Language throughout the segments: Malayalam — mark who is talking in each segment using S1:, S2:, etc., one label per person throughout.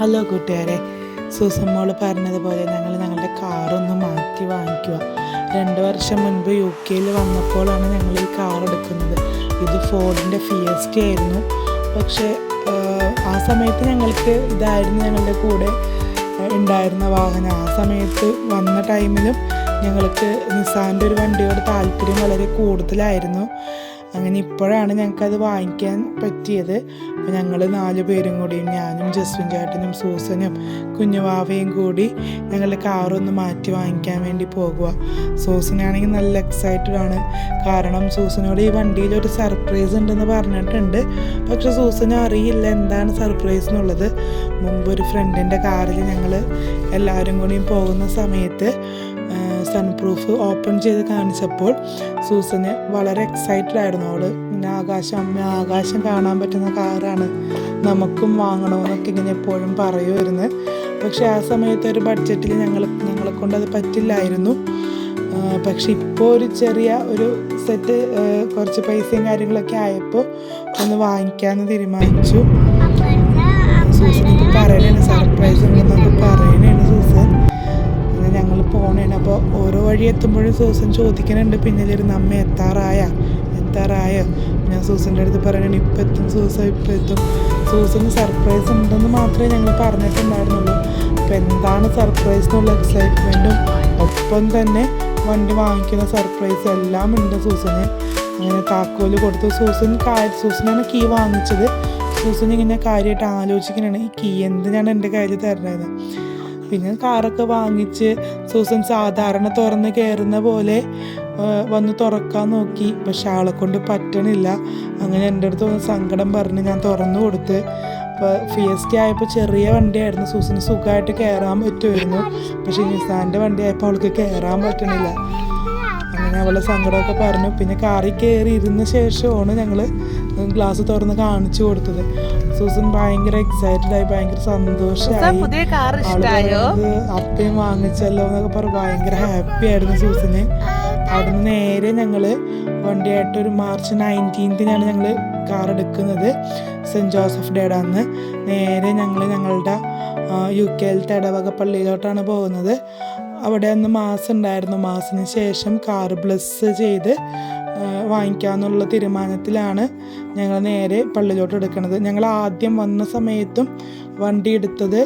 S1: ഹലോ കൂട്ടുകാരെ. സൂസൻ മോൾ പറഞ്ഞതുപോലെ ഞങ്ങൾ ഞങ്ങളുടെ കാറൊന്ന് മാറ്റി വാങ്ങിക്കുക. രണ്ട് വർഷം മുൻപ് യു കെയിൽ വന്നപ്പോഴാണ് ഞങ്ങൾ ഈ കാർ എടുക്കുന്നത്. ഇത് ഫോർഡിന്റെ ഫിയസ്റ്റി ആയിരുന്നു. പക്ഷേ ആ സമയത്ത് ഞങ്ങൾക്ക് ഇതായിരുന്നു ഞങ്ങളുടെ കൂടെ ഉണ്ടായിരുന്ന വാഹനം. ആ സമയത്ത് വന്ന ടൈമിലും ഞങ്ങൾക്ക് നിസാന്റെ ഒരു വണ്ടിയോട് താല്പര്യം വളരെ കൂടുതലായിരുന്നു. അങ്ങനെ ഇപ്പോഴാണ് ഞങ്ങൾക്കത് വാങ്ങിക്കാൻ പറ്റിയത്. അപ്പോൾ ഞങ്ങൾ നാല് പേരും കൂടിയും ഞാനും ജസ്വിൻ ചേട്ടനും സൂസനും കുഞ്ഞുവാവയും കൂടി ഞങ്ങളുടെ കാറൊന്ന് മാറ്റി വാങ്ങിക്കാൻ വേണ്ടി പോകുക സൂസനാണെങ്കിൽ നല്ല എക്സൈറ്റഡ് ആണ്. കാരണം സൂസനോട് ഈ വണ്ടിയിൽ ഒരു സർപ്രൈസ് ഉണ്ടെന്ന് പറഞ്ഞിട്ടുണ്ട്. പക്ഷെ സൂസന് അറിയില്ല എന്താണ് സർപ്രൈസ് എന്നുള്ളത്. മുമ്പ് ഒരു ഫ്രണ്ടിന്റെ കാറിൽ ഞങ്ങൾ എല്ലാവരും കൂടിയും പോകുന്ന സമയത്ത് സൺ പ്രൂഫ് ഓപ്പൺ ചെയ്ത് കാണിച്ചപ്പോൾ സൂസന് വളരെ എക്സൈറ്റഡ് ആയിരുന്നു. അവൾ പിന്നെ ആകാശം അമ്മ ആകാശം കാണാൻ പറ്റുന്ന കാറാണ്. നമുക്കും വാങ്ങണമെന്നൊക്കെ ഇങ്ങനെ എപ്പോഴും പറയുമായിരുന്നു. പക്ഷെ ആ സമയത്ത് ഒരു ബഡ്ജറ്റിൽ ഞങ്ങൾ ഞങ്ങളെ കൊണ്ട് അത് പറ്റില്ലായിരുന്നു. പക്ഷെ ഇപ്പോൾ ഒരു ചെറിയ ഒരു സെറ്റ് കുറച്ച് പൈസയും കാര്യങ്ങളൊക്കെ ആയപ്പോൾ ഒന്ന് വാങ്ങിക്കാമെന്ന് തീരുമാനിച്ചു. സൂസൻ പറയണേ സർപ്രൈസ് ഉണ്ടെന്നൊക്കെ പറയണേണ്. സൂസൻ അങ്ങനെ ഞങ്ങൾ പോണേണ് അപ്പോൾ ഓരോ വഴി എത്തുമ്പോഴും സൂസൻ ചോദിക്കുന്നുണ്ട് പിന്നിലിരുന്ന് അമ്മ എത്താറായ? എത്താറായോ? ഞാൻ സൂസന്റെ അടുത്ത് പറയണേ ഇപ്പം എത്തും സൂസ ഇപ്പം എത്തും. സൂസന് സർപ്രൈസ് ഉണ്ടെന്ന് മാത്രമേ ഞങ്ങൾ പറഞ്ഞിട്ടുണ്ടായിരുന്നുള്ളൂ. അപ്പം എന്താണ് സർപ്രൈസ് എന്നുള്ള എക്സൈറ്റ്മെന്റും ഒപ്പം തന്നെ വണ്ടി വാങ്ങിക്കുന്ന സർപ്രൈസ് എല്ലാം ഉണ്ട് സൂസന്. അങ്ങനെ താക്കോൽ കൊടുത്തു. സൂസൻ കാര്യം സൂസനാണ് കീ വാങ്ങിച്ചത്. സൂസൻ ഇങ്ങനെ കാര്യമായിട്ട് ആലോചിക്കണാണ് ഈ കീ എന്തിനാണ് എന്റെ കയ്യിൽ തരണത് പിന്നെ കാറൊക്കെ വാങ്ങിച്ച് സൂസൻ സാധാരണ തുറന്ന് കയറുന്ന പോലെ വന്ന് തുറക്കാൻ നോക്കി. പക്ഷെ ആളെ കൊണ്ട് പറ്റണില്ല. അങ്ങനെ എന്റെ അടുത്ത് ഒന്ന് സങ്കടം പറഞ്ഞ് ഞാൻ തുറന്നു കൊടുത്ത്. അപ്പോൾ ഫിയസ്റ്റി ആയപ്പോൾ ചെറിയ വണ്ടിയായിരുന്നു. സൂസന് സുഖമായിട്ട് കയറാൻ പറ്റുമായിരുന്നു. പക്ഷെ നിസാന്റെ വണ്ടി ആയപ്പോൾ അവൾക്ക് കയറാൻ പറ്റണില്ല. അങ്ങനെ അവളെ സങ്കടമൊക്കെ പറഞ്ഞു. പിന്നെ കാറിൽ കയറി ഇരുന്ന ശേഷമാണ് ഞങ്ങൾ ഗ്ലാസ് തുറന്ന് കാണിച്ചു കൊടുത്തത്. സൂസൻ ഭയങ്കര എക്സൈറ്റഡ് ആയി ഭയങ്കര സന്തോഷമായി അപ്പയും വാങ്ങിച്ചല്ലോ എന്നൊക്കെ പറഞ്ഞ്. ഭയങ്കര ഹാപ്പി ആയിരുന്നു സൂസന്. അവിടുന്ന് നേരെ ഞങ്ങൾ വണ്ടിയായിട്ട് ഒരു മാർച്ച് നയന്റീൻത്തിനാണ് ഞങ്ങൾ കാർ എടുക്കുന്നത്. സെന്റ് ജോസഫ് ഡേയുടെ അന്ന് നേരെ ഞങ്ങൾ ഞങ്ങളുടെ യു കെയിലത്തെ ഇടവക പള്ളിയിലോട്ടാണ് പോകുന്നത്. അവിടെ അന്ന് മാസം ഉണ്ടായിരുന്നു. മാസത്തിന് ശേഷം കാർ ബ്ലസ് ചെയ്ത് ആ, വാങ്ങിക്കാന്നുള്ള തീരുമാനത്തിലാണ് ഞങ്ങൾ നേരെ പള്ളിയിലോട്ട് എടുക്കുന്നത്. ഞങ്ങൾ ആദ്യം വന്ന സമയത്തും വണ്ടി എടുത്തത്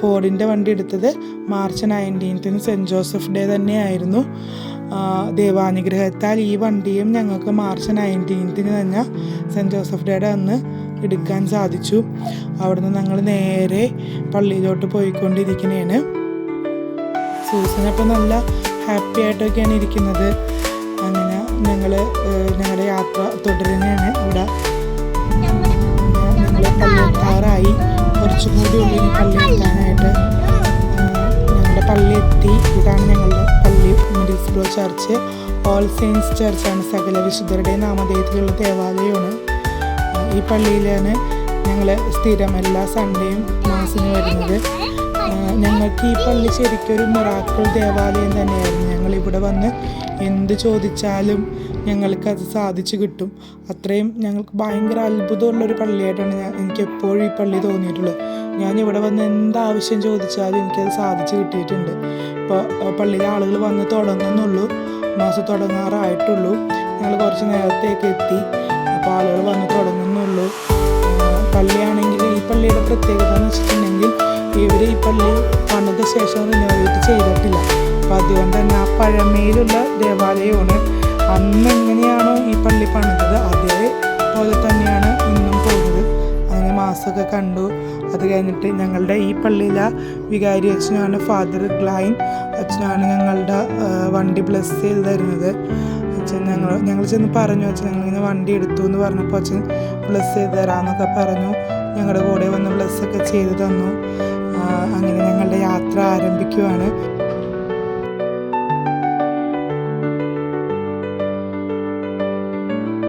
S1: ഫോർഡിന്റെ വണ്ടി എടുത്തത് മാർച്ച് നയന്റീൻത്തിന് സെന്റ് ജോസഫ് ഡേ തന്നെയായിരുന്നു. ദൈവാനുഗ്രഹത്താൽ ഈ വണ്ടിയും ഞങ്ങൾക്ക് മാർച്ച് നയന്റീൻത്തിന് തന്നെ സെന്റ് ജോസഫ് ഡേയുടെ അന്ന് എടുക്കാൻ സാധിച്ചു. അവിടുന്ന് ഞങ്ങൾ നേരെ പള്ളിയിലോട്ട് പോയിക്കൊണ്ടിരിക്കുന്നതാണ് സൂസനപ്പം നല്ല ഹാപ്പി ആയിട്ടൊക്കെയാണ് ഇരിക്കുന്നത്. ഞങ്ങൾ ഞങ്ങളുടെ യാത്ര തുടരുന്നതാണ്. ഇവിടെ ഞങ്ങൾ പള്ളിയെത്താറായി കുറച്ചും കൂടി ഉള്ളിൽ ഇനി പള്ളി എത്താനായിട്ട് ഞങ്ങളുടെ പള്ളി എത്തി. ഇതാണ് ഞങ്ങളുടെ പള്ളി. മിഡിൽസ്ബ്രോ ചർച്ച് ഓൾ സെയിൻസ് ചർച്ചാണ് സകല വിശുദ്ധരുടെ നാമധേയത്തിലുള്ള ദേവാലയമാണ്. ഈ പള്ളിയിലാണ് ഞങ്ങൾ സ്ഥിരം എല്ലാ സൺഡേയും മാസിന് വരുന്നത്. ഞങ്ങൾക്ക് ഈ പള്ളി ശരിക്കും ഒരു മിറാക്കിൾ ദേവാലയം തന്നെയായിരുന്നു. ഞങ്ങൾ ഇവിടെ വന്ന് എന്ത് ചോദിച്ചാലും ഞങ്ങൾക്കത് സാധിച്ചു കിട്ടും. അത്രയും ഞങ്ങൾക്ക് ഭയങ്കര അത്ഭുതമുള്ളൊരു പള്ളിയായിട്ടാണ് ഞാൻ എനിക്ക് എപ്പോഴും ഈ പള്ളി തോന്നിയിട്ടുള്ളത്. ഞാൻ ഇവിടെ വന്ന് എന്താവശ്യം ചോദിച്ചാലും എനിക്കത് സാധിച്ചു കിട്ടിയിട്ടുണ്ട്. ഇപ്പോൾ പള്ളിയിലെ ആളുകൾ വന്ന് തുടങ്ങുന്നുള്ളൂ. മാസം തുടങ്ങാറായിട്ടുള്ളൂ. ഞങ്ങൾ കുറച്ച് നേരത്തേക്ക് എത്തി. അപ്പോൾ ആളുകൾ വന്ന് തുടങ്ങുന്നുള്ളൂ. പള്ളിയാണെങ്കിൽ ഈ പള്ളിയുടെ പ്രത്യേകത എന്ന് വെച്ചിട്ടുണ്ടെങ്കിൽ ഇവർ ഈ പള്ളി പണിത ശേഷം റിനോവേറ്റ് അപ്പം അതുകൊണ്ട് തന്നെ ആ പഴമയിലുള്ള ദേവാലയമാണ്. അന്ന് എങ്ങനെയാണോ ഈ പള്ളി പണിതത് അതേപോലെ തന്നെയാണ് ഇന്നും പോകുന്നത് അങ്ങനെ മാസമൊക്കെ കണ്ടു. അത് കഴിഞ്ഞിട്ട് ഞങ്ങളുടെ ഈ പള്ളിയിലെ വികാരി അച്ഛനാണ് ഫാദർ ഗ്ലൈൻ. അച്ഛനാണ് ഞങ്ങളുടെ വണ്ടി ബ്ലസ് ചെയ്ത് തരുന്നത്. അച്ഛൻ ഞങ്ങൾ ഞങ്ങൾ ചെന്ന് പറഞ്ഞു അച്ഛൻ ഞങ്ങളിങ്ങനെ വണ്ടി എടുത്തു എന്ന് പറഞ്ഞപ്പോൾ അച്ഛൻ ബ്ലസ് ചെയ്ത് തരാമെന്നൊക്കെ പറഞ്ഞു. ഞങ്ങളുടെ കൂടെ വന്ന് ബ്ലസ്സൊക്കെ ചെയ്ത് തന്നു. അങ്ങനെ ഞങ്ങളുടെ യാത്ര ആരംഭിക്കുവാണ്.